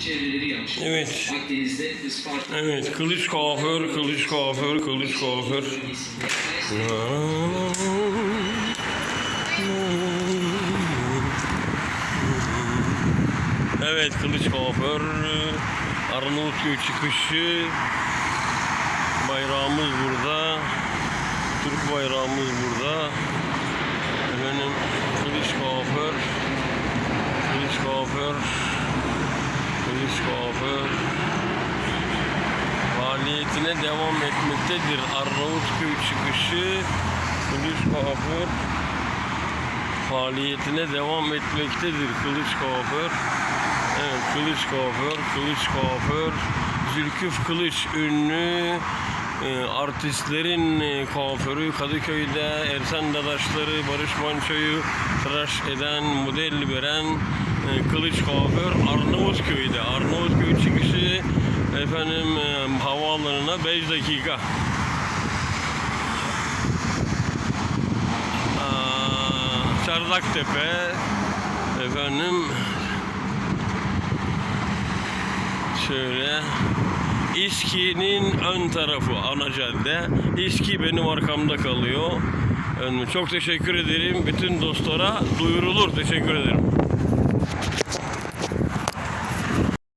çevreleri yapmış. Evet. Akdeniz'de Isparta Evet, kılıç kuaför, kılıç kuaför, kılıç kuaför. Evet, kılıç kuaför, Arnavutköy çıkışı, bayrağımız burada, Türk bayrağımız burada. Efendim, kılıç kuaför, kılıç kuaför, kılıç kuaför faaliyetine devam etmektedir. Arnavutköy çıkışı Kılıç Kuaför faaliyetine devam etmektedir. Kılıç Kuaför Evet, Kılıç Kuaför, Kılıç Kuaför Zülküf Kılıç ünlü e, artistlerin e, kuaförü Kadıköy'de Ersen Dadaşları, Barış Manço'yu tıraş eden, model veren e, Kılıç Kuaför Arnavutköy'de. Arnavutköy çıkışı efendim e, havaalanına 5 dakika. Aa, Çardaktepe efendim şöyle İSKİ'nin ön tarafı ana cadde. İSKİ benim arkamda kalıyor. Çok teşekkür ederim. Bütün dostlara duyurulur. Teşekkür ederim.